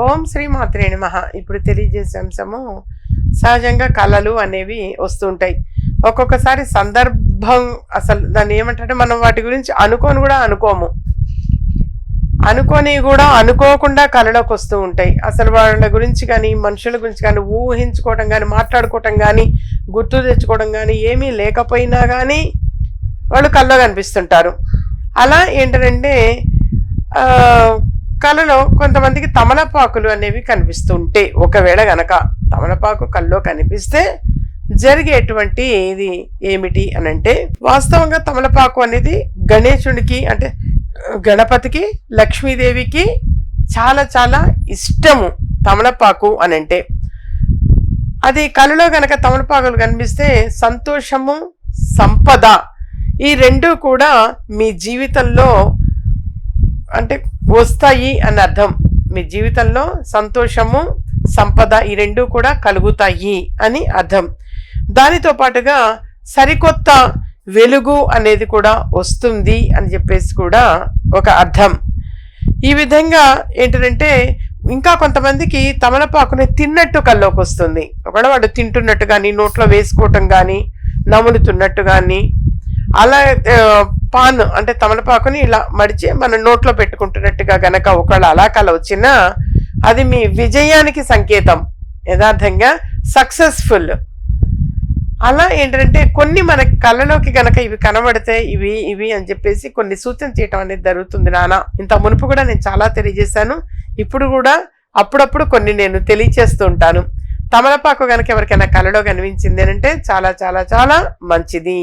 ఓం శ్రీ మాత్రే మహా ఇప్పుడు తెలియజేసే అంశము సహజంగా కళలు అనేవి వస్తుంటాయి. ఒక్కొక్కసారి సందర్భం అసలు దాన్ని ఏమంటే మనం వాటి గురించి అనుకోని కూడా అనుకోము. అనుకొని కూడా అనుకోకుండా కళలోకి వస్తూ ఉంటాయి. అసలు వాళ్ళ గురించి కానీ మనుషుల గురించి కానీ ఊహించుకోవడం కానీ మాట్లాడుకోవటం కానీ గుర్తు తెచ్చుకోవడం కానీ ఏమీ లేకపోయినా కానీ వాళ్ళు కళ్ళలో కనిపిస్తుంటారు. అలా ఏంటంటే కళలో కొంతమందికి తమలపాకులు అనేవి కనిపిస్తుంటే ఒకవేళ గనక తమలపాకు కల్లో కనిపిస్తే జరిగేటువంటి ఇది ఏమిటి అని అంటే వాస్తవంగా తమలపాకు అనేది గణేశునికి అంటే గణపతికి లక్ష్మీదేవికి చాలా చాలా ఇష్టము తమలపాకు అని అంటే అది కళలో గనక తమలపాకులు కనిపిస్తే సంతోషము సంపద ఈ రెండు కూడా మీ జీవితంలో వస్తాయి అని అర్థం. మీ జీవితంలో సంతోషము సంపద ఈ రెండు కూడా కలుగుతాయి అని అర్థం. దానితో పాటుగా సరికొత్త వెలుగు అనేది కూడా వస్తుంది అని చెప్పేసి కూడా ఒక అర్థం. ఈ విధంగా ఏంటంటే ఇంకా కొంతమందికి తమలపాకుని తిన్నట్టు కల్లోకి వస్తుంది. ఒకవేళ వాడు తింటున్నట్టు కానీ నోట్లో వేసుకోవటం కానీ నములుతున్నట్టు కానీ అలా పాన్ అంటే తమలపాకుని ఇలా మడిచి మన నోట్లో పెట్టుకుంటున్నట్టుగా గనక ఒకవేళ అలా కల వచ్చినా అది మీ విజయానికి సంకేతం యథార్థంగా సక్సెస్ఫుల్. అలా ఏంటంటే కొన్ని మన కళ్ళలోకి గనక ఇవి కనబడితే ఇవి ఇవి అని చెప్పేసి కొన్ని సూచన చేయటం అనేది జరుగుతుంది నాన్న ఇంత మునుపు కూడా నేను చాలా తెలియజేశాను. ఇప్పుడు కూడా అప్పుడప్పుడు కొన్ని నేను తెలియచేస్తూ ఉంటాను. తమలపాకు గనక ఎవరికైనా కళలో కనిపించింది అంటే చాలా చాలా చాలా మంచిది.